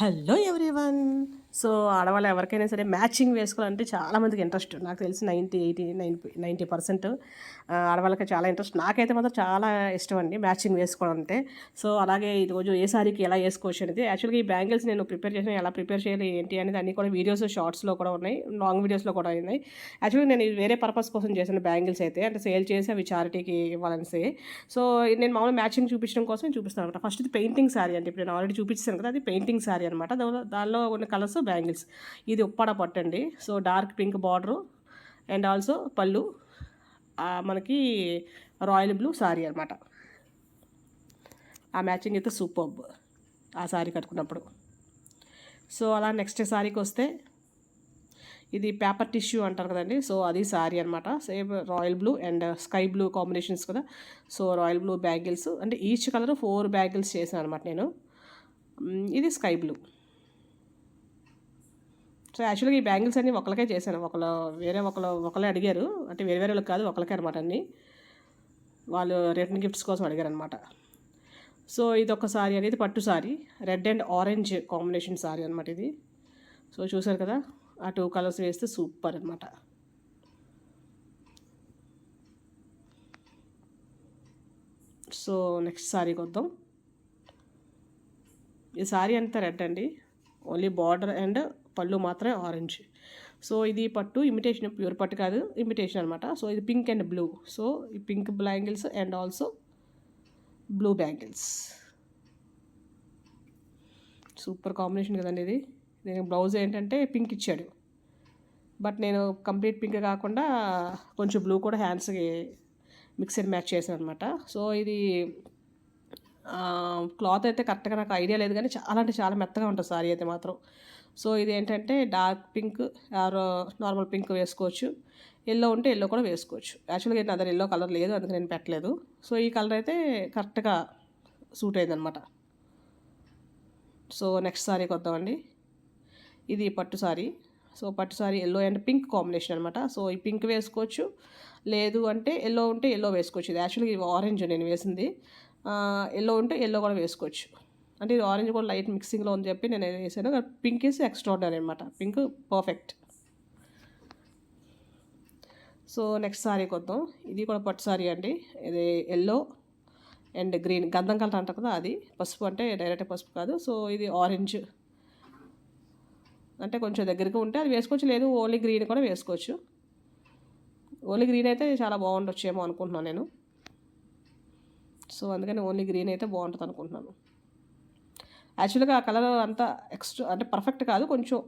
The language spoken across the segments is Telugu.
హలో ఎవ్రీవన్ సో ఆడవాళ్ళు ఎవరికైనా సరే మ్యాచింగ్ వేసుకోవాలంటే చాలామందికి ఇంట్రెస్ట్. నాకు తెలిసి ninety eighty nine ninety percent ఆడవాళ్ళకి చాలా ఇంట్రెస్ట్. నాకైతే మాత్రం చాలా ఇష్టం అండి మ్యాచింగ్ వేసుకోవడం అంటే సో అలాగే ఈరోజు ఏ సారీకి ఎలా వేసుకోవచ్చు అనేది. యాక్చువల్గా ఈ బ్యాంగిల్స్ నేను ప్రిపేర్ చేసిన ఎలా ప్రిపేర్ చేయాలి ఏంటి అనేది అన్ని కూడా వీడియోస్ షార్ట్స్లో కూడా ఉన్నాయి. లాంగ్ వీడియోస్లో కూడా ఉన్నాయి. యాక్చువల్గా నేను వేరే పర్పస్ కోసం చేసిన బ్యాంగిల్స్ అయితే అంటే సేల్ చేసి అవి చారిటీకి ఇవ్వాలనేసి సో. నేను మామూలు మ్యాచింగ్ చూపించడం కోసం చూపిస్తాను అనమాట. ఫస్ట్ ఇది పెయింటింగ్ సారీ అంటే ఇప్పుడు నేను ఆల్రెడీ చూపించాను కదా అది పెయింటింగ్ సారీ అనమాట. దానిలో ఉన్న కలర్స్ బ్యాంగిల్స్ ఇది ఉప్పాడ పట్టండి so dark pink border and also పళ్ళు. మనకి రాయల్ బ్లూ సారీ అనమాట ఆ మ్యాచింగ్ అయితే సూపర్బ్ ఆ సారీ కట్టుకున్నప్పుడు. సో అలా నెక్స్ట్ సారీకి వస్తే ఇది పేపర్ టిష్యూ అంటారు కదండి. సో అది సారీ అనమాట same royal blue and sky blue combinations కదా. సో రాయల్ బ్లూ బ్యాంగిల్స్ అంటే ఈచ్ కలర్ ఫోర్ బ్యాంగిల్స్ చేశాను అనమాట నేను. Hmm, ఇది స్కై బ్లూ సో యాక్చువల్గా ఈ బ్యాంగిల్స్ అన్ని ఒకరికే చేశాను. ఒకళ్ళు వేరే ఒకరు ఒకరే అడిగారు. అంటే వేరే వేరే వాళ్ళకి కాదు ఒకరికే అనమాట అన్ని. వాళ్ళు రిటర్న్ గిఫ్ట్స్ కోసం అడిగారు అనమాట సో ఇది ఒక సారీ అనేది పట్టు sari. Red and orange combination sari అనమాట ఇది. సో చూసారు కదా ఆ టూ కలర్స్ వేస్తే సూపర్ అనమాట సో నెక్స్ట్ సారీ వద్దాం ఈ సారీ అంతా రెడ్ అండి. ఓన్లీ బార్డర్ అండ్ పళ్ళు మాత్రమే ఆరెంజ్. సో ఇది పట్టు ఇమిటేషన్ ప్యూర్ పట్టు కాదు ఇమిటేషన్ అనమాట సో ఇది పింక్ అండ్ బ్లూ సో ఈ pink bangles and also blue bangles. Super combination కదండి ఇది. నేను బ్లౌజ్ ఏంటంటే పింక్ ఇచ్చాడు. బట్ నేను కంప్లీట్ పింక్ కాకుండా కొంచెం బ్లూ కూడా హ్యాండ్స్కి మిక్స్ అండ్ మ్యాచ్ చేశాను అనమాట సో ఇది క్లాత్ అయితే కరెక్ట్గా నాకు ఐడియా లేదు కానీ చాలా అంటే చాలా మెత్తగా ఉంటుంది సారీ అయితే మాత్రం. సో ఇది ఏంటంటే dark pink or normal pink వేసుకోవచ్చు. ఎల్లో ఉంటే ఎల్లో కూడా వేసుకోవచ్చు. యాక్చువల్గా నా దగ్గర ఎల్లో కలర్ లేదు అందుకే నేను పెట్టలేదు. సో ఈ కలర్ అయితే కరెక్ట్గా సూట్ అయిందనమాట సో నెక్స్ట్ సారీకి వద్దామండి ఇది పట్టు సారీ. సో పట్టు sari yellow and pink combination అనమాట సో ఈ పింక్ వేసుకోవచ్చు. లేదు అంటే ఎల్లో ఉంటే ఎల్లో వేసుకోవచ్చు. ఇది యాక్చువల్గా ఇవి ఆరెంజ్ నేను వేసింది. ఎల్లో ఉంటే ఎల్లో కూడా వేసుకోవచ్చు. అంటే ఇది ఆరెంజ్ కూడా లైట్ మిక్సింగ్లో అని చెప్పి నేను వేసాను పింక్ ఇస్ ఎక్స్ట్రాడనరీ అనమాట pink perfect so next sari కొద్దాం. ఇది కూడా పట్టు సారీ అండి. ఇది ఎల్లో అండ్ గ్రీన్ గంధం కలర్ అంటారు కదా అది. పసుపు అంటే డైరెక్ట్ పసుపు కాదు. సో ఇది ఆరెంజ్ అంటే కొంచెం దగ్గరికి ఉంటే అది వేసుకోవచ్చు. లేదు ఓన్లీ గ్రీన్ కూడా వేసుకోవచ్చు. ఓన్లీ గ్రీన్ అయితే చాలా బాగుండొచ్చేమో అనుకుంటున్నాను నేను. సో అందుకని ఓన్లీ గ్రీన్ అయితే బాగుంటుంది అనుకుంటున్నాను యాక్చువల్గా ఆ కలర్ అంతా ఎక్స్ట్రా అంటే పర్ఫెక్ట్ కాదు కొంచెం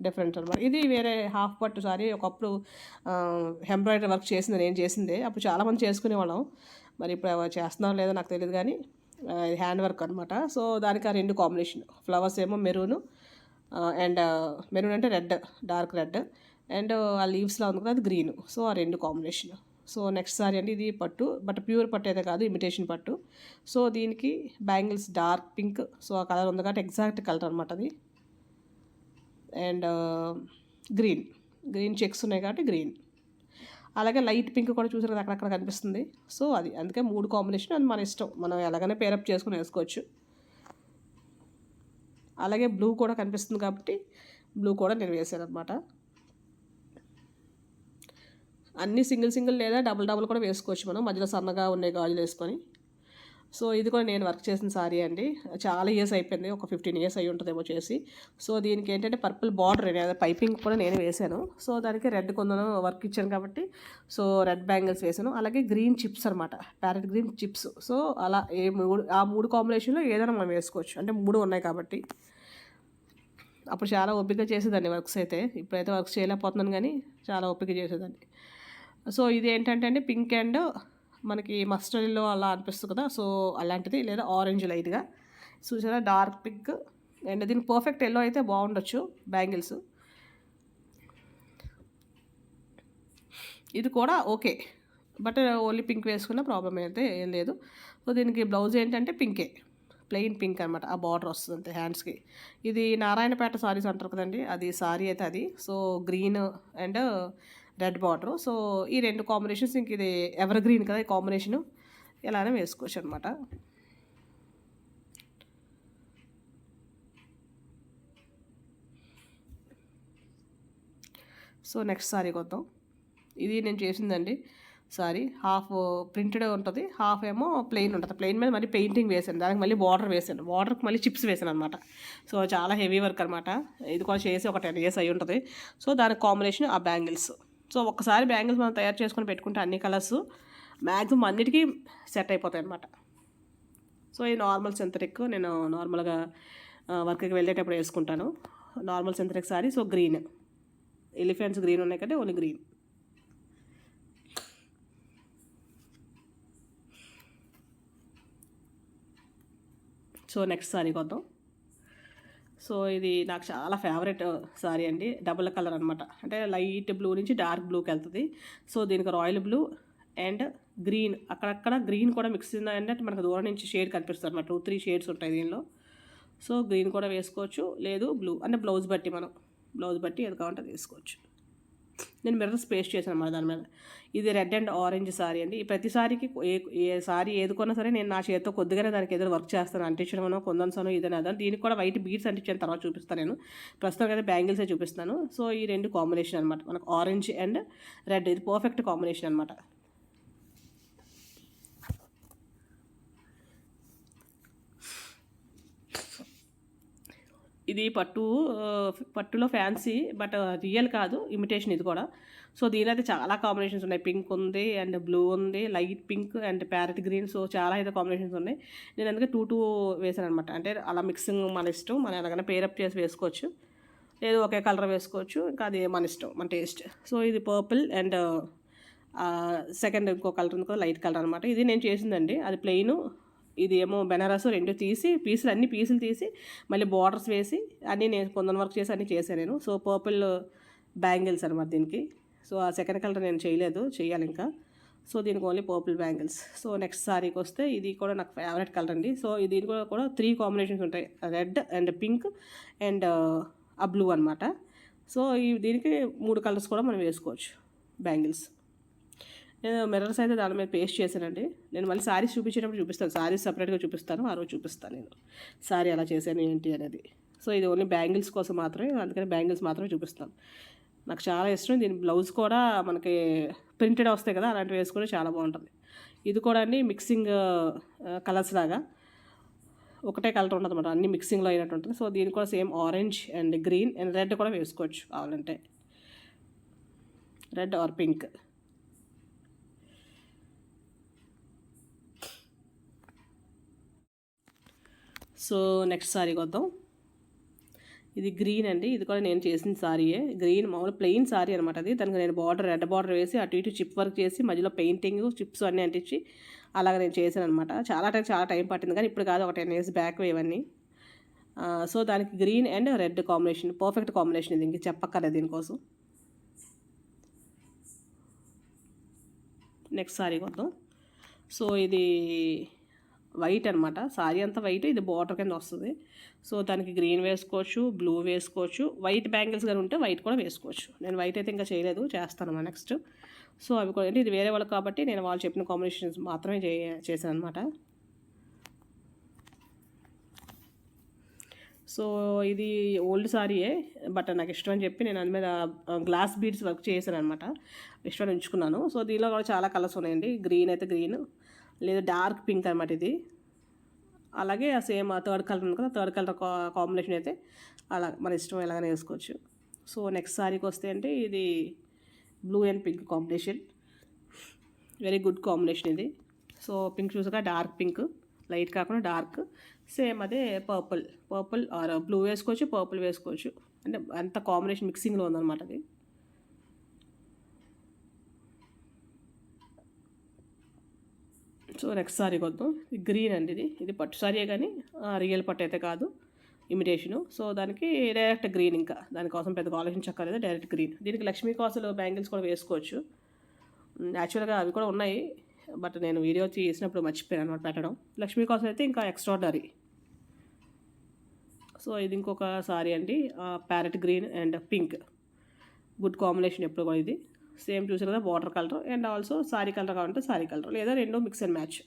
డిఫరెంట్ అనమాట. ఇది వేరే హాఫ్ పట్టు సారీ ఒకప్పుడు ఎంబ్రాయిడరీ వర్క్ చేసింది నేను చేసిందే. అప్పుడు చాలామంది చేసుకునేవాళ్ళం. మరి ఇప్పుడు చేస్తున్నారో లేదో నాకు తెలియదు కానీ ఇది హ్యాండ్ వర్క్ అనమాట. సో దానికి ఆ రెండు కాంబినేషన్ ఫ్లవర్స్ ఏమో మెరూన్ అండ్ మెరూన్ అంటే రెడ్ డార్క్ రెడ్ అండ్ ఆ లీవ్స్లో ఉంది కదా అది గ్రీన్ సో ఆ రెండు కాంబినేషన్ సో నెక్స్ట్ సారీ అండి ఇది పట్టు బట్ ప్యూర్ పట్టు అయితే కాదు ఇమిటేషన్ పట్టు. సో దీనికి బ్యాంగిల్స్ డార్క్ పింక్ సో ఆ కలర్ ఉంది కాబట్టి ఎగ్జాక్ట్ కలర్ అనమాట అది. అండ్ గ్రీన్ గ్రీన్ చెక్స్ ఉన్నాయి కాబట్టి గ్రీన్. అలాగే లైట్ పింక్ కూడా చూసారు కదా అక్కడక్కడ కనిపిస్తుంది. సో అది అందుకే మూడు కాంబినేషన్ అది మన ఇష్టం. మనం ఎలాగైనా పేరప్ చేసుకుని వేసుకోవచ్చు. అలాగే బ్లూ కూడా కనిపిస్తుంది కాబట్టి బ్లూ కూడా నేను వేసాను అనమాట అన్ని సింగిల్ సింగిల్ లేదా డబుల్ డబుల్ కూడా వేసుకోవచ్చు మనం. మధ్యలో సన్నగా ఉండే గాజులు వేసుకొని. సో ఇది కూడా నేను వర్క్ చేసిన సారీ అండి. చాలా ఇయర్స్ అయిపోయింది. ఒక ఫిఫ్టీన్ ఇయర్స్ అయి ఉంటుందేమో చేసి. సో దీనికి ఏంటంటే పర్పుల్ బార్డర్ అనేది పైపింగ్ కూడా నేను వేసాను సో దానికి రెడ్ కొందను వర్క్ ఇచ్చాను కాబట్టి సో రెడ్ బ్యాంగిల్స్ వేసాను అలాగే గ్రీన్ చిప్స్ అనమాట ప్యారెట్ గ్రీన్ చిప్స్ సో అలా ఏ మూడు ఆ మూడు కాంబినేషన్లో ఏదైనా మనం వేసుకోవచ్చు. అంటే మూడు ఉన్నాయి కాబట్టి. అప్పుడు చాలా ఓపిక చేసేదాన్ని వర్క్స్ అయితే. ఇప్పుడైతే వర్క్స్ చేయలేకపోతున్నాను కానీ చాలా ఓపిక చేసేదాన్ని. సో ఇది ఏంటంటే అండి పింక్ అండ్ మనకి మస్టర్డ్లో అలా అనిపిస్తుంది కదా సో అలాంటిది లేదా ఆరెంజ్ లైట్గా చూసారా డార్క్ పింక్ అండ్ దీనికి పర్ఫెక్ట్ ఎల్లో అయితే బాగుండొచ్చు బ్యాంగిల్స్ ఇది కూడా ఓకే బట్ ఓన్లీ పింక్ వేసుకున్న ప్రాబ్లం అయితే ఏం లేదు. సో దీనికి బ్లౌజ్ ఏంటంటే పింకే ప్లెయిన్ పింక్ అనమాట ఆ బార్డర్ వస్తుంది అంతే హ్యాండ్స్కి ఇది నారాయణపేట సారీస్ అంటారు కదండి అది సారీ అయితే అది. So green and red border. So ఈ రెండు కాంబినేషన్స్ ఇంక ఇది ఎవర్ గ్రీన్ కదా ఈ కాంబినేషను. ఇలానే వేసుకోవచ్చు అనమాట సో నెక్స్ట్ సారీ కొద్దాం. ఇది నేను చేసిందండి. సారీ హాఫ్ ప్రింటెడ్ ఉంటుంది హాఫ్ ఏమో ప్లెయిన్ ఉంటుంది. ప్లెయిన్ మీద మళ్ళీ పెయింటింగ్ వేసాను. దానికి మళ్ళీ బార్డర్ వేసాను. బార్డర్కి మళ్ళీ చిప్స్ వేసాను అనమాట సో చాలా హెవీ వర్క్ అనమాట ఇది కూడా చేసి ఒక టెన్ ఇయర్స్ అయి ఉంటుంది. సో దానికి కాంబినేషన్ ఆ బ్యాంగిల్స్. సో ఒకసారి బ్యాంగిల్స్ మనం తయారు చేసుకొని పెట్టుకుంటే అన్ని కలర్స్ మ్యాక్సిమం అన్నిటికీ సెట్ అయిపోతాయి అనమాట సో ఈ నార్మల్ సింథటిక్ నేను నార్మల్గా వర్క్కి వెళ్ళేటప్పుడు వేసుకుంటాను. Normal synthetic sari so green. Elephants green ఉన్నాయి కంటే only green. So next sari కొద్దాం. So ఇది నాకు చాలా ఫేవరెట్ సారీ అండి. డబుల్ కలర్ అనమాట అంటే లైట్ బ్లూ నుంచి డార్క్ బ్లూకి వెళ్తుంది. సో దీనికి రాయల్ బ్లూ అండ్ గ్రీన్ అక్కడక్కడ గ్రీన్ కూడా మిక్స్ అంటే మనకు దూరం నుంచి షేడ్ కనిపిస్తుంది అనమాట టూ త్రీ షేడ్స్ ఉంటాయి దీనిలో. సో గ్రీన్ కూడా వేసుకోవచ్చు. లేదు బ్లూ అంటే బ్లౌజ్ బట్టి మనం. బ్లౌజ్ బట్టి ఏది కావాలంటే వేసుకోవచ్చు. నేను మిర్రర్స్ పేస్ట్ చేశాను అన్నమాట దాని మీద. ఇది రెడ్ అండ్ ఆరెంజ్ సారీ అండి. ఈ ప్రతి సారీకి ఏ ఏ సారీ ఏది కొన్నా సరే నేను నా చేతితో కొద్దిగానే దానికి ఏదైనా వర్క్ చేస్తాను. అంటించడమనో కొందనసనో ఇదని అదని దీనికి కూడా వైట్ బీడ్స్ అంటించిన. తర్వాత చూపిస్తాను నేను. ప్రస్తుతం అయితే బ్యాంగిల్సే చూపిస్తాను సో ఈ రెండు కాంబినేషన్ అనమాట మనకు ఆరెంజ్ అండ్ రెడ్. ఇది పర్ఫెక్ట్ కాంబినేషన్ అనమాట ఇది పట్టు పట్టులో ఫ్యాన్సీ బట్ రియల్ కాదు ఇమిటేషన్ ఇది కూడా. సో దీని అయితే చాలా కాంబినేషన్స్ ఉన్నాయి. పింక్ ఉంది అండ్ బ్లూ ఉంది light pink and parrot green. So చాలా అయితే కాంబినేషన్స్ ఉన్నాయి. నేను అందుకే టూ టూ వేసాను అనమాట అంటే అలా మిక్సింగ్ మన ఇష్టం. మనం ఎలాగైనా పేరప్ చేసి వేసుకోవచ్చు. లేదు ఒకే కలర్ వేసుకోవచ్చు. ఇంకా అది మన ఇష్టం మన టేస్ట్ సో ఇది పర్పుల్ అండ్ సెకండ్ ఇంకో కలర్ ఉంది లైట్ కలర్ అనమాట ఇది నేను చేసిందండి. అది ప్లెయిన్ ఇది ఏమో బెనారస్ రెండు తీసి పీసులు అన్ని పీసులు తీసి మళ్ళీ బార్డర్స్ వేసి అన్నీ నేను కొందరు వర్క్ చేసి అన్నీ చేశాను నేను. సో పర్పుల్ బ్యాంగిల్స్ అనమాట దీనికి. సో ఆ సెకండ్ కలర్ నేను చేయలేదు చేయాలి ఇంకా. సో దీనికి only purple bangles so next సారీకి వస్తే ఇది కూడా నాకు ఫేవరెట్ కలర్ అండి. సో దీని కూడా కూడా త్రీ కాంబినేషన్స్ ఉంటాయి. రెడ్ అండ్ పింక్ అండ్ ఆ బ్లూ అనమాట సో ఈ దీనికి మూడు కలర్స్ కూడా మనం వేసుకోవచ్చు బ్యాంగిల్స్ నేను మిర్రర్స్ అయితే దాని మీద పేస్ట్ చేశానండి. నేను మళ్ళీ శారీస్ చూపించేటప్పుడు చూపిస్తాను. సారీస్ సపరేట్గా చూపిస్తాను. ఆ రోజు చూపిస్తాను నేను. శారీ అలా చేశాను ఏంటి అనేది. సో ఇది ఓన్లీ బ్యాంగిల్స్ కోసం మాత్రమే. అందుకని బ్యాంగిల్స్ మాత్రమే చూపిస్తాను. నాకు చాలా ఇష్టం. దీని బ్లౌజ్ కూడా మనకి ప్రింటెడ్ వస్తాయి కదా అలాంటివి వేసుకుంటే చాలా బాగుంటుంది. ఇది కూడా అండి మిక్సింగ్ కలర్స్ లాగా. ఒకటే కలర్ ఉండదు అనమాట అన్ని మిక్సింగ్లో అయినట్టు ఉంటుంది. సో దీని కూడా same orange and green and red కూడా వేసుకోవచ్చు కావాలంటే. Red or pink. So next sari కొద్దాం. ఇది గ్రీన్ అండి. ఇది కూడా నేను చేసిన సారీయే. గ్రీన్ మామూలు ప్లెయిన్ సారీ అనమాట అది. దానికి నేను బార్డర్ రెడ్ బార్డర్ వేసి అటు ఇటు చిప్ వర్క్ చేసి మధ్యలో పెయింటింగ్ చిప్స్ అన్నీ అంటించి అలాగ నేను చేశాను అనమాట చాలా టైం చాలా టైం పట్టింది కానీ ఇప్పుడు కాదు ఒక టెన్ ఇయర్స్ బ్యాక్ ఇవన్నీ. సో దానికి green and red combination perfect combination ఇది. ఇంక చెప్పక్కర్లేదు దీనికోసం. నెక్స్ట్ సారీ కొద్దాం. సో ఇది వైట్ అనమాట సారీ అంతా వైట్ ఇది బార్డర్ కింద వస్తుంది. సో దానికి గ్రీన్ వేసుకోవచ్చు బ్లూ వేసుకోవచ్చు వైట్ బ్యాంగిల్స్ కానీ ఉంటే వైట్ కూడా వేసుకోవచ్చు. నేను వైట్ అయితే ఇంకా చేయలేదు చేస్తాను నెక్స్ట్. సో అవి కూడా ఇది వేరే వాళ్ళు కాబట్టి నేను వాళ్ళు చెప్పిన కాంబినేషన్స్ మాత్రమే చే చేశాను అనమాట సో ఇది ఓల్డ్ సారీయే బట్ నాకు ఇష్టం అని చెప్పి నేను అందు మీద గ్లాస్ బీడ్స్ వర్క్ చేశాను అనమాట ఇష్టం ఉంచుకున్నాను. సో దీనిలో కూడా చాలా కలర్స్ ఉన్నాయండి. గ్రీన్ అయితే గ్రీన్ లేదా డార్క్ పింక్ అనమాట ఇది. అలాగే ఆ సేమ్ థర్డ్ కలర్ ఉంది కదా థర్డ్ కలర్ కాంబినేషన్ అయితే అలా మన ఇష్టం ఎలాగైనా వేసుకోవచ్చు. సో నెక్స్ట్ శారీకి వస్తే అంటే ఇది blue and pink combination. Very good combination ఇది. సో పింక్ చూసాక డార్క్ పింక్. లైట్ కాకుండా డార్క్. సేమ్ అదే పర్పుల్ పర్పుల్ ఆర్ బ్లూ వేసుకోవచ్చు పర్పుల్ వేసుకోవచ్చు. అంటే అంత కాంబినేషన్ మిక్సింగ్లో ఉందన్నమాట అది. సో నెక్స్ట్ సారీ కొద్దాం. గ్రీన్ అండి ఇది. ఇది పట్టు సారీయే కానీ రియల్ పట్టు అయితే కాదు ఇమిటేషను సో దానికి డైరెక్ట్ గ్రీన్ ఇంకా. దానికోసం పెద్దగా ఆలోచించక్కర్లేదు డైరెక్ట్ గ్రీన్ దీనికి లక్ష్మీ కాసులు బ్యాంగిల్స్ కూడా వేసుకోవచ్చు. యాక్చువల్గా అవి కూడా ఉన్నాయి బట్ నేను వీడియో చేసినప్పుడు మర్చిపోయాను అనమాట పెట్టడం. లక్ష్మీ కాసులు అయితే ఇంకా ఎక్స్ట్రాడరీ సో ఇది ఇంకొక సారీ అండి parrot green and pink good combination ఎప్పుడు కూడా ఇది. సేమ్ చూసారు కదా border colour and also sari colour కావాలంటే సారీ కలర్ లేదా రెండు mix and match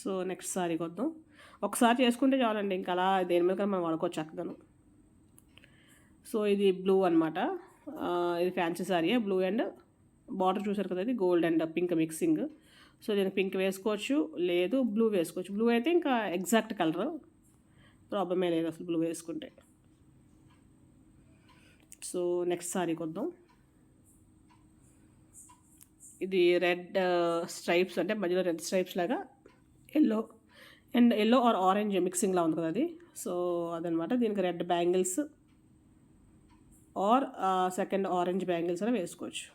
so next sari కొద్దాం. ఒకసారి చేసుకుంటే చాలండి ఇంకా అలా దేని మీద మనం వాడుకోవచ్చు చక్కగాను. సో ఇది బ్లూ అనమాట ఇది fancy sari blue and border చూసారు కదా ఇది gold and pink mixing so దీనికి పింక్ వేసుకోవచ్చు లేదు బ్లూ వేసుకోవచ్చు. బ్లూ అయితే ఇంకా ఎగ్జాక్ట్ కలర్ ప్రాబ్లమే లేదు అసలు బ్లూ వేసుకుంటే. సో నెక్స్ట్ సారీ కొద్దాం. ఇది రెడ్ స్ట్రైప్స్ అంటే మధ్యలో రెడ్ స్ట్రైప్స్ లాగా yellow and yellow or orange మిక్సింగ్లా ఉంది కదా అది. సో అదనమాట. దీనికి red bangles or second orange bangles అని వేసుకోవచ్చు.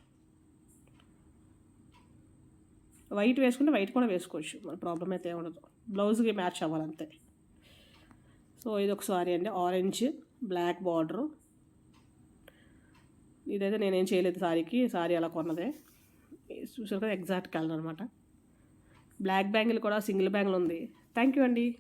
వైట్ వేసుకుంటే వైట్ కూడా వేసుకోవచ్చు. మన ప్రాబ్లం అయితే ఉండదు. బ్లౌజ్కి మ్యాచ్ అవ్వాలంతే. సో ఇది ఒక సారీ అండి. ఆరెంజ్ బ్లాక్ బార్డరు ఇదైతే నేనేం చేయలేదు సారీకి. సారీ అలా కొన్నదే. చూసారు కదా ఎగ్జాక్ట్ కలర్ అనమాట. బ్లాక్ బ్యాంగిల్ కూడా సింగిల్ బ్యాంగిల్ ఉంది. థ్యాంక్ యూ అండి.